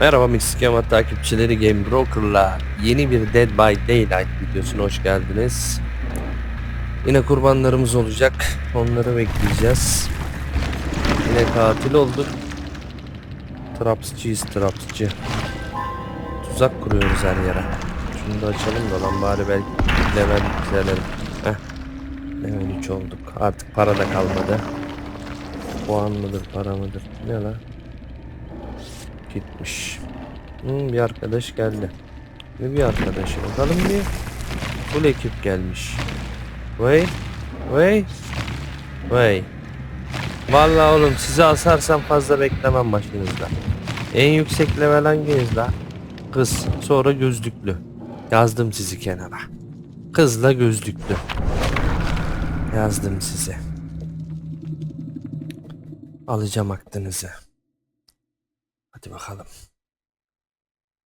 Merhaba Mixikama takipçileri Game Broker'la yeni bir Dead by Daylight videosuna hoş geldiniz. Yine kurbanlarımız olacak. Onları bekleyeceğiz. Yine katil olduk. Trapsçıyız trapsçı. Tuzak kuruyoruz her yere. Şunu da açalım da lan bari belki level yükselir. Heh. Level 3 olduk. Artık para da kalmadı. Puan mıdır para mıdır? Ne lan? Gitmiş. Hmm, bir arkadaş geldi. Ne bir arkadaşı bakalım bir. Full ekip gelmiş. Vay. Vay. Vay. Vallahi oğlum sizi asarsam fazla beklemem başınızda. En yüksek level hanginiz la? Kız. Sonra gözlüklü. Yazdım sizi kenara. Kızla gözlüklü. Yazdım sizi. Alacağım aklınızı. Hadi bakalım.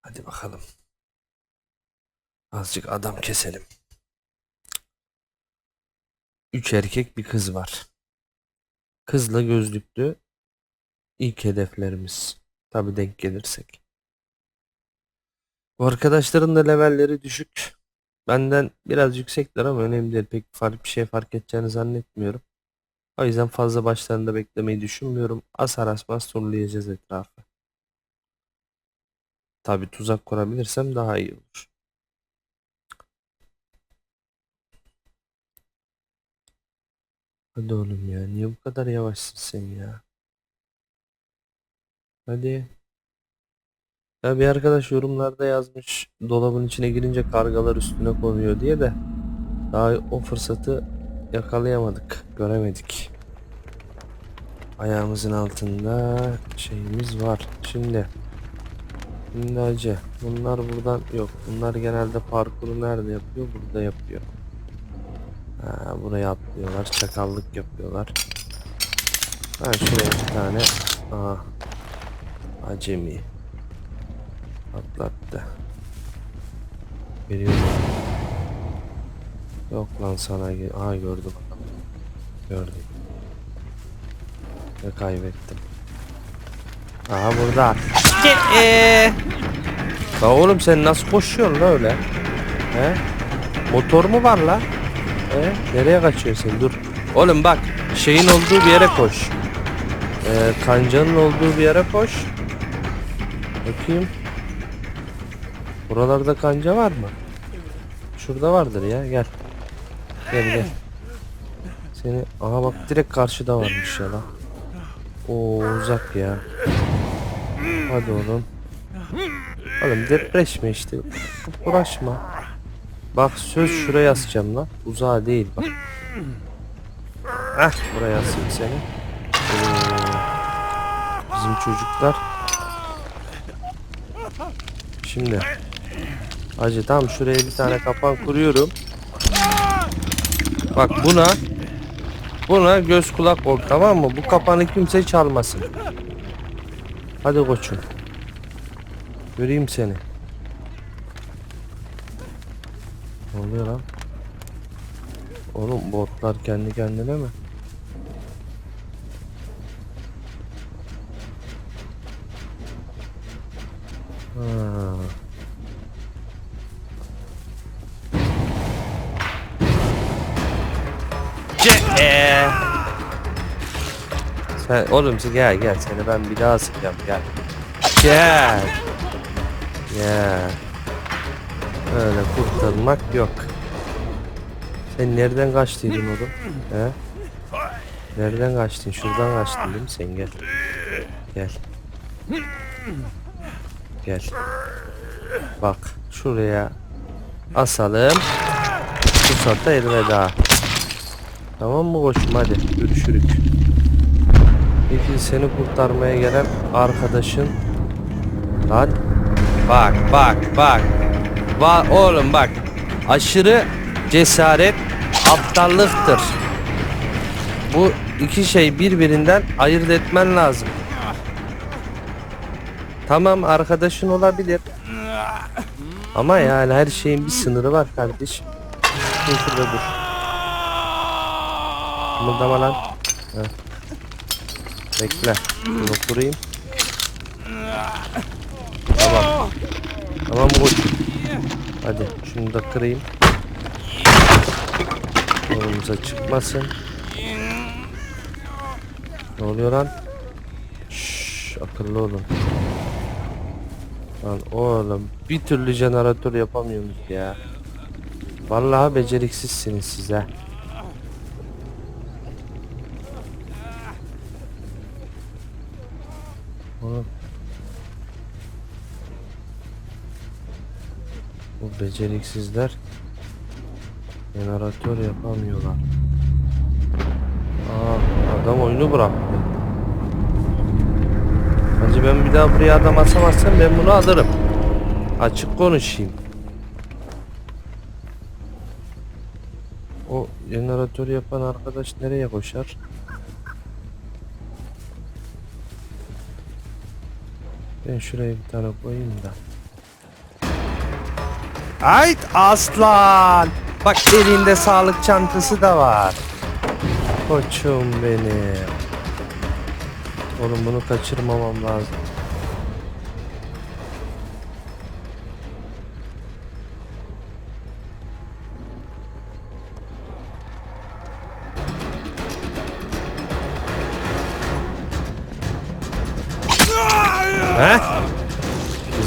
Hadi bakalım. Azıcık adam keselim. Üç erkek bir kız var. Kızla gözlüklü ilk hedeflerimiz. Tabi denk gelirsek. Bu arkadaşların da levelleri düşük. Benden biraz yüksekler ama önemli değil. Pek fark bir şey fark edeceğini zannetmiyorum. O yüzden fazla başlarında beklemeyi düşünmüyorum. Asar asmaz turlayacağız etrafı. Tabi tuzak kurabilirsem daha iyi olur. Hadi oğlum ya. Niye bu kadar yavaşsın sen ya? Hadi. Ya bir arkadaş yorumlarda yazmış dolabın içine girince kargalar üstüne konuyor diye de daha o fırsatı yakalayamadık, göremedik. Ayağımızın altında şeyimiz var. Şimdi Şimdi acı. Bunlar buradan yok. Bunlar genelde parkuru nerede yapıyor? Burada yapıyor. Ha, buraya atlıyorlar. Çakallık yapıyorlar. Ha şuraya bir tane. Aha. Acemi. Atlattı. Geliyor. Yok lan sana. Aha gördüm. Gördüm. Ve kaybettim. Aha burada. Eee. La oğlum sen nasıl koşuyorsun la öyle? He? Motor mu var la? He? Nereye kaçıyorsun? Dur. Oğlum bak şeyin olduğu bir yere koş. Ee, kancanın olduğu bir yere koş. Bakayım. Buralarda kanca var mı? Şurada vardır ya gel. Gel gel. Seni aha bak direkt karşıda varmış ya la. Oo uzak ya. Hadi oğlum. Oğlum depreşme işte. Uğraşma. Bak söz şuraya asacağım lan. Uzağa değil bak. Heh buraya asayım seni. Oo. Bizim çocuklar. Şimdi. Acı tam şuraya bir tane kapan kuruyorum. Bak buna Buna göz kulak ol tamam mı? Bu kapanı kimse çalmasın. Hadi koçum. Göreyim seni. Ne oluyor lan? Oğlum botlar kendi kendine mi? Sen oğlum gel gel seni ben bir daha sıkacağım gel. Gel. Gel. Öyle kurtarmak yok. Sen nereden kaçtıydın oğlum? He? Nereden kaçtın? Şuradan kaçtın değil mi sen? Gel. Gel. Gel. Bak şuraya asalım. Bu saatte elveda. Tamam mı koçum hadi görüşürük. Peki seni kurtarmaya gelen arkadaşın? Lan Bak bak bak. Va oğlum bak. Aşırı cesaret aptallıktır. Bu iki şey birbirinden ayırt etmen lazım. Tamam arkadaşın olabilir. Ama yani her şeyin bir sınırı var kardeşim. Dur şurada dur. Kımıldama lan. Heh. Bekle. Bunu kurayım. Tamam koy. Hadi şunu da kırayım. Yolumuza çıkmasın. Ne oluyor lan? Şşş akıllı olun. Lan oğlum bir türlü jeneratör yapamıyorsunuz ya. Vallahi beceriksizsiniz size. Oğlum. Bu beceriksizler jeneratör yapamıyorlar. Aa, adam oyunu bıraktı. Hacı ben bir daha buraya adam asamazsam ben bunu alırım. Açık konuşayım. O jeneratörü yapan arkadaş nereye koşar? Ben şuraya bir tane koyayım da. Ayt aslan! Bak elinde sağlık çantası da var. Koçum benim. Oğlum bunu kaçırmamam lazım.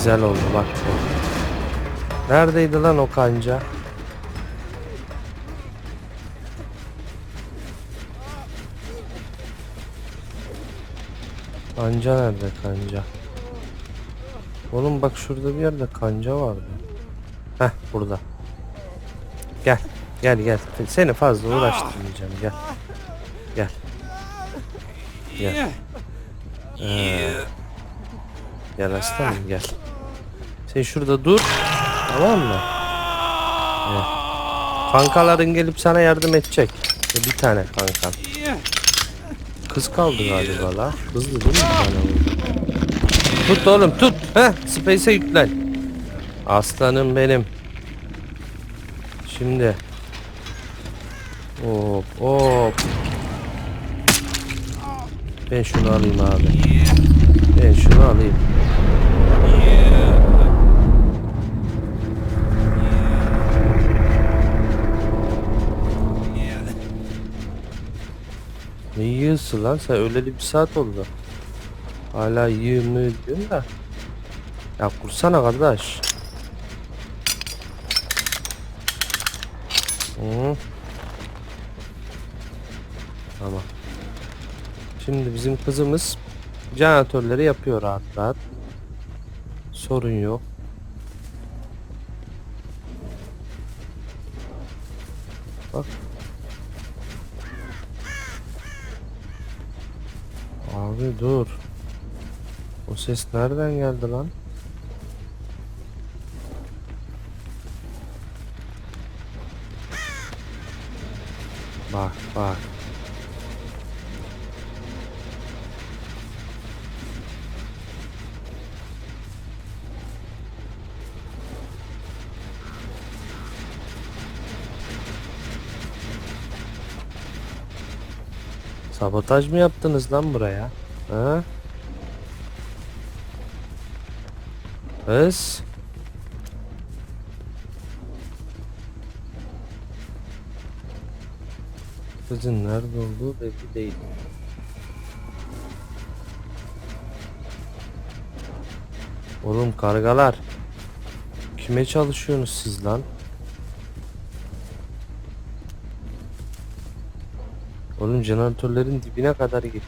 Güzel oldu bak bu. Neredeydi lan o kanca? Kanca nerede kanca? Oğlum bak şurada bir yerde kanca vardı. Heh burada. Gel. Gel gel. Seni fazla uğraştırmayacağım gel. Gel. Gel. Ee, gel aslanım gel. Sen şurada dur. Tamam mı? Gel. Kankaların gelip sana yardım edecek. Bir tane kankan. Kız kaldı galiba la. Kızdı değil mi? Tut oğlum tut. Heh space'e yüklen. Aslanım benim. Şimdi. Hop hop. Ben şunu alayım abi. Ben şunu alayım. Ne yiyorsun lan sen öğleli bir saat oldu. Hala yiyor mu diyorsun da. Ya kursana kardeş. Hı. Tamam. Şimdi bizim kızımız jeneratörleri yapıyor rahat rahat. Sorun yok. Abi dur. O ses nereden geldi lan? Bak bak. Sabotaj mı yaptınız lan buraya? Ha? Kız. Kızın nerede olduğu belli değil. Oğlum kargalar. Kime çalışıyorsunuz siz lan? Oğlum jeneratörlerin dibine kadar git.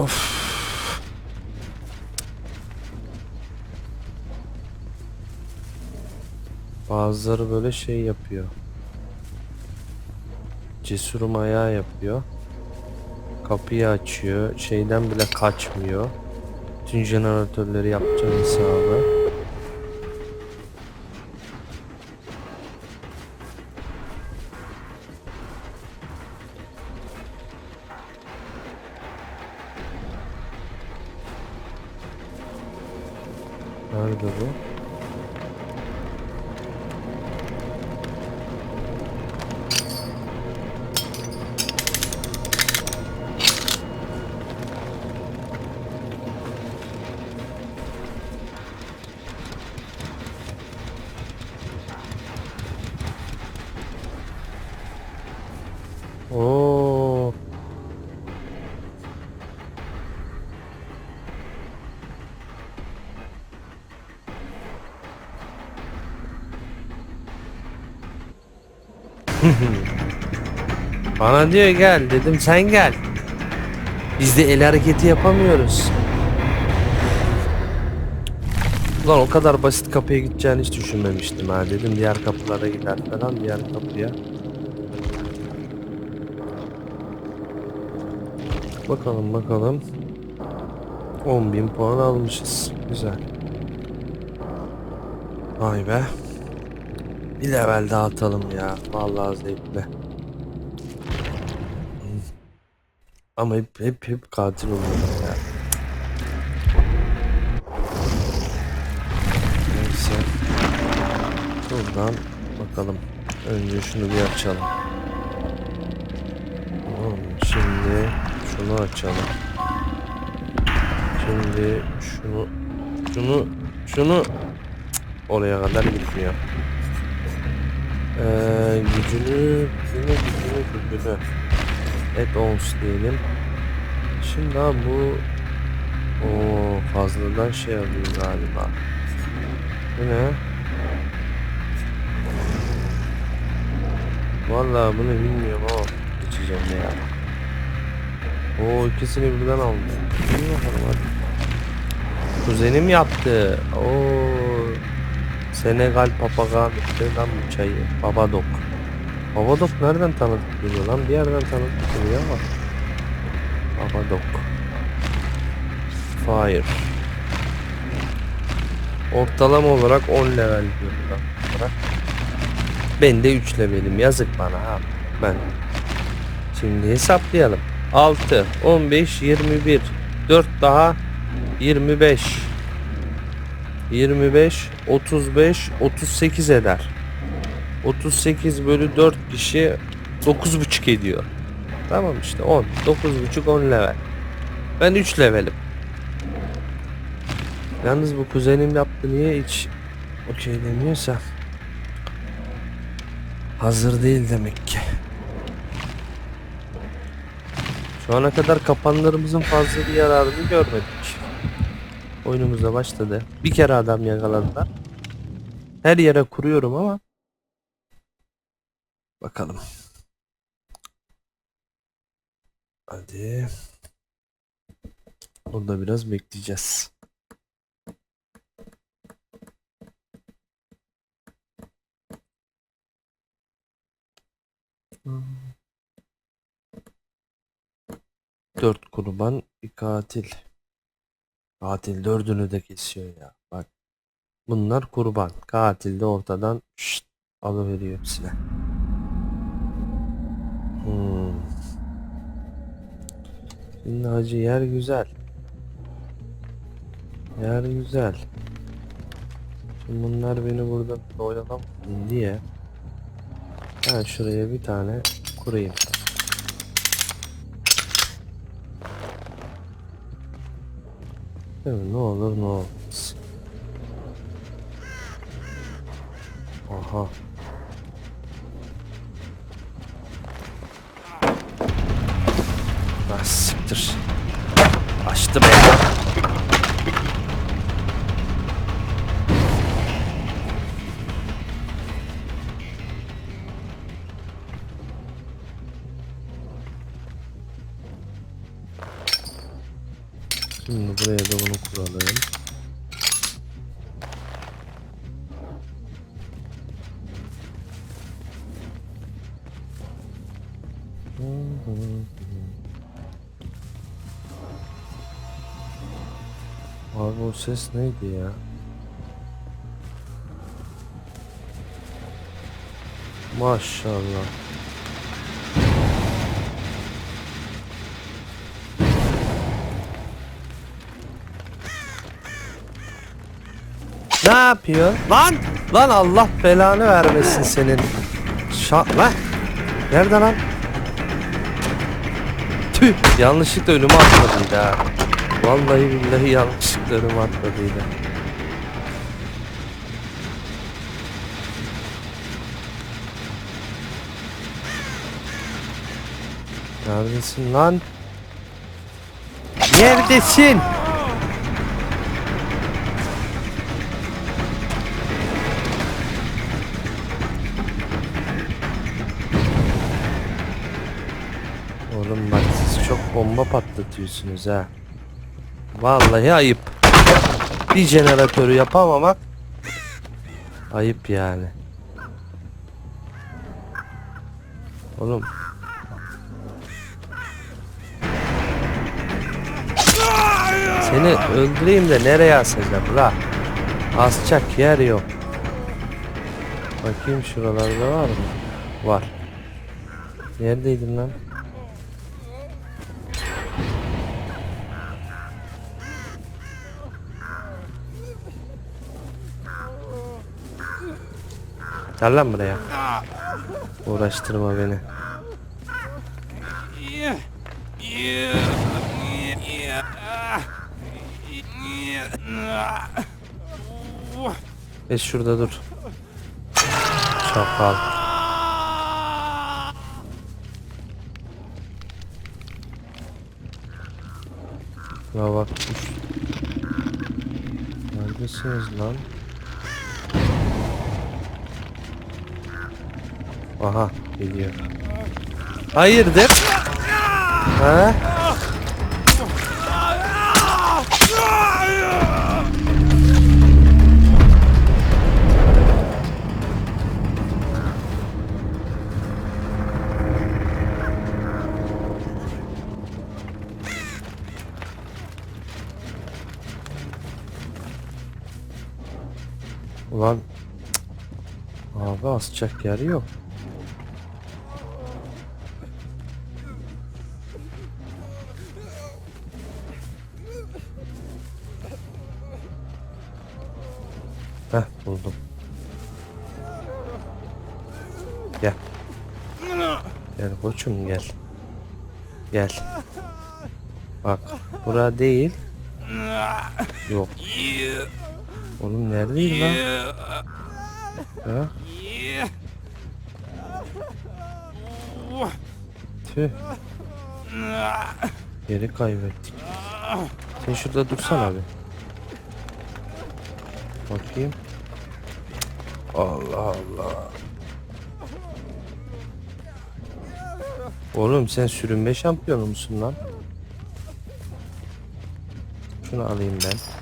Of. Bazıları böyle şey yapıyor. Cesurum ayağı yapıyor. Kapıyı açıyor. Şeyden bile kaçmıyor. Tüm jeneratörleri yapacağım hesabı. Bana diyor gel dedim sen gel. Biz de el hareketi yapamıyoruz. Ulan o kadar basit kapıya gideceğini hiç düşünmemiştim ha. Dedim diğer kapılara gider falan diğer kapıya. Bakalım bakalım. 10.000 puan almışız. Güzel. Vay be. Bir level daha atalım ya. Vallahi zevkli. Ama hep hep hep katil oluyorum ya. Neyse. Buradan bakalım. Önce şunu bir açalım. Şimdi şunu açalım. Şimdi şunu şunu şunu oraya kadar gitmiyor. Ee, gücünü gücünü gücünü gücünü et ons diyelim. Şimdi abi bu o fazladan şey alıyor galiba. Bu ne? Vallahi bunu bilmiyorum ama geçeceğim ya. O ikisini birden hadi. Kuzenim yaptı. O Senegal papagan lan bu çayı. Babadok. Babadok nereden tanıdık geliyor lan? Bir yerden tanıdık geliyor ama. Babadok. Fire. Ortalama olarak 10 level diyor burada. Ben de 3 levelim. Yazık bana ha. Ben. Şimdi hesaplayalım. 6, 15, 21. 4 daha 25. 25, 35, 38 eder. 38 bölü 4 kişi 9.5 ediyor. Tamam işte 10. 9.5 10 level. Ben 3 levelim. Yalnız bu kuzenim yaptı niye hiç okey demiyorsa hazır değil demek ki. Şu ana kadar kapanlarımızın fazla bir yararını görmedik. Oyunumuza başladı. Bir kere adam yakaladılar. Her yere kuruyorum ama bakalım. Hadi. Burada biraz bekleyeceğiz. Dört kurban bir katil. Katil dördünü de kesiyor ya. Bak. Bunlar kurban. Katil de ortadan şşt, alıveriyor hepsine. Hmm. Şimdi hacı yer güzel. Yer güzel. Şimdi bunlar beni burada oyalamasın diye ben şuraya bir tane kurayım. Değil mi? Ne olur ne olmaz. Aha. Ah siktir. Açtı beni. Buraya da bunu kuralım. Abi o ses neydi ya? Maşallah. Ne yapıyor? Lan! Lan Allah belanı vermesin senin. Şa lan! Nerede lan? Tüh! Yanlışlıkla önüme atladıydı ha. Vallahi billahi yanlışlıkla önüme atladıydı. Neredesin lan? Neredesin? Çok bomba patlatıyorsunuz ha. Vallahi ayıp. Bir jeneratörü yapamamak ayıp yani. Oğlum Seni öldüreyim de nereye asacağım la? Asacak yer yok. Bakayım şuralarda var mı? Var. Neredeydin lan? Gel lan buraya. Uğraştırma beni. E şurada dur. Çakal. Ya bak. Neredesiniz lan? Aha geliyor. Hayırdır? Ha? Ulan. Abi asacak yer yok. Koçum gel. Gel. Bak bura değil. Yok. Oğlum neredeyim lan? Ha? Tüh. Yeri kaybettik. Sen şurada dursana abi. Bakayım. Allah Allah. Oğlum sen sürünme şampiyonu musun lan? Şunu alayım ben.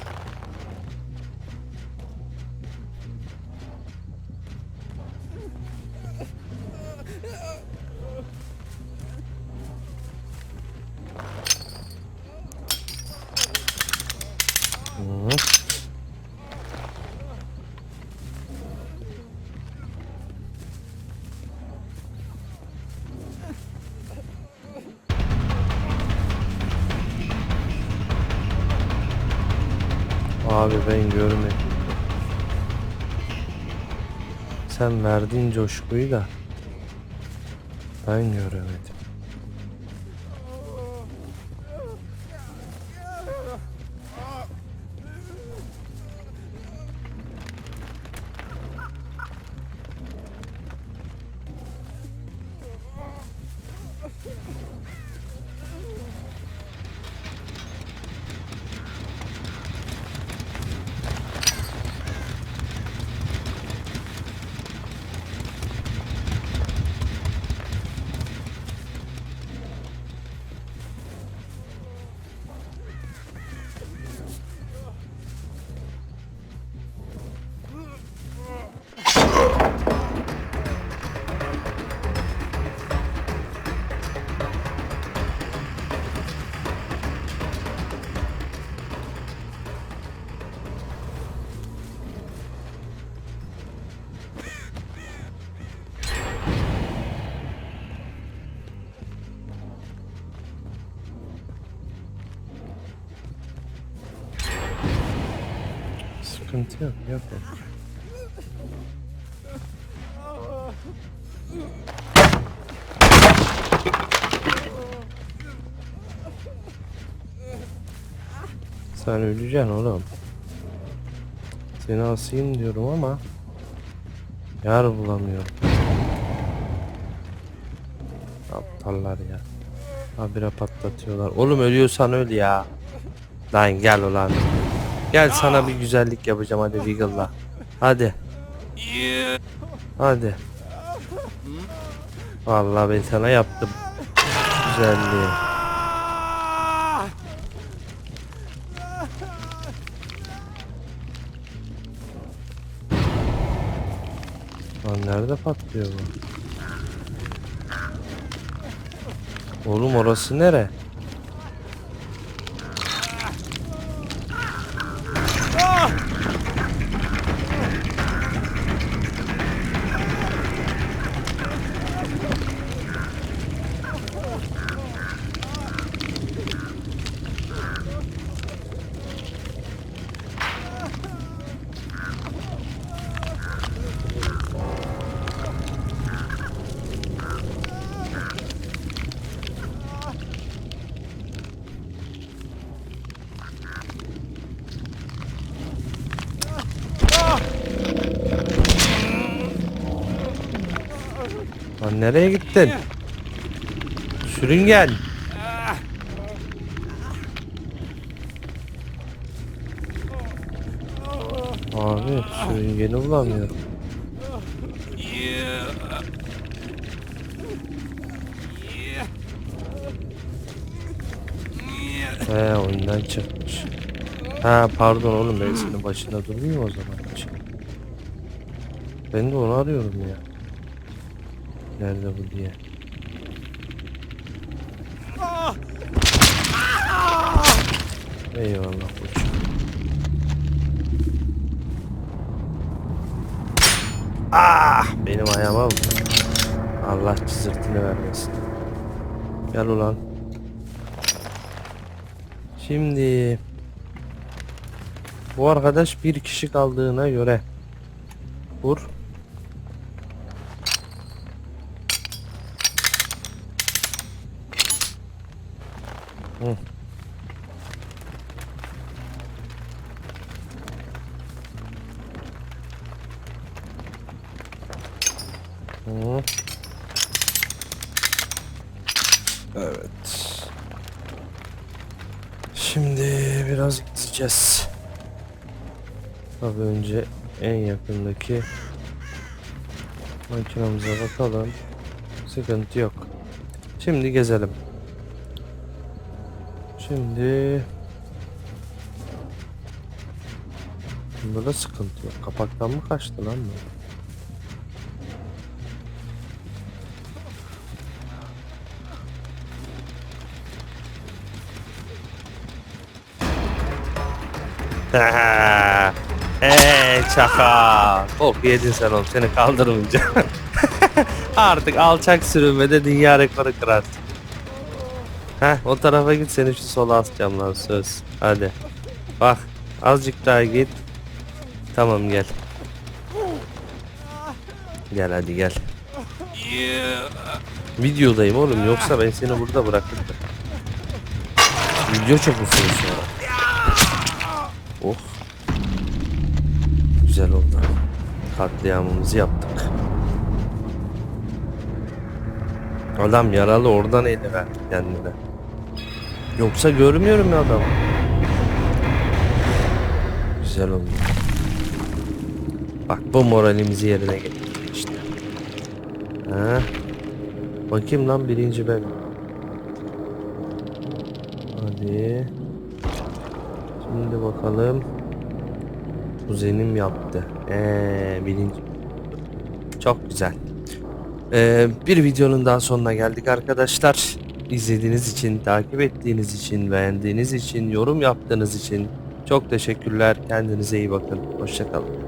Abi ben görmedim. Sen verdin coşkuyu da ben göremedim. Sıkıntı yok yapalım. Sen öleceksin oğlum. Seni asayım diyorum ama yer bulamıyorum. Aptallar ya. Habire patlatıyorlar. Oğlum ölüyorsan öl ya. Lan gel ulan. Gel sana bir güzellik yapacağım hadi Wiggle'la. Hadi. Hadi. Vallahi ben sana yaptım. Güzelliği. Lan nerede patlıyor bu? Oğlum orası nere? Nereye gittin? Sürüngen. Abi sürüngeni bulamıyorum. He oyundan çıkmış. Ha pardon oğlum ben senin başında durmuyor o zaman. Ben de onu arıyorum ya. Nerede bu diye. Eyvallah koçum. Ah benim ayağıma vurdu. Allah çizirtini vermesin. Gel ulan. Şimdi bu arkadaş bir kişi kaldığına göre vur. Hı. Hı. Evet. Şimdi biraz gideceğiz. Tabii önce en yakındaki makinamıza bakalım. Sıkıntı yok. Şimdi gezelim. Şimdi Bunda da sıkıntı yok. Kapaktan mı kaçtı lan bu? Eee çaka. Oh yedin sen oğlum seni kaldırmayacağım. Artık alçak sürünmede dünya rekoru kırarsın. Heh o tarafa git seni şu sola atacağım lan söz. Hadi. Bak azıcık daha git. Tamam gel. Gel hadi gel. Videodayım oğlum yoksa ben seni burada bırakırdım. Video çok uzun sonra. Oh. Güzel oldu. Katliamımızı yaptık. Adam yaralı oradan eli ver kendine. Yoksa görmüyorum ya adamı. Güzel oldu. Bak bu moralimizi yerine getirdik işte. Ha? Bakayım lan birinci ben. Hadi. Şimdi bakalım. Kuzenim yaptı. Ee, birinci. Çok güzel. Ee, bir videonun daha sonuna geldik arkadaşlar. İzlediğiniz için, takip ettiğiniz için, beğendiğiniz için, yorum yaptığınız için çok teşekkürler. Kendinize iyi bakın. Hoşçakalın.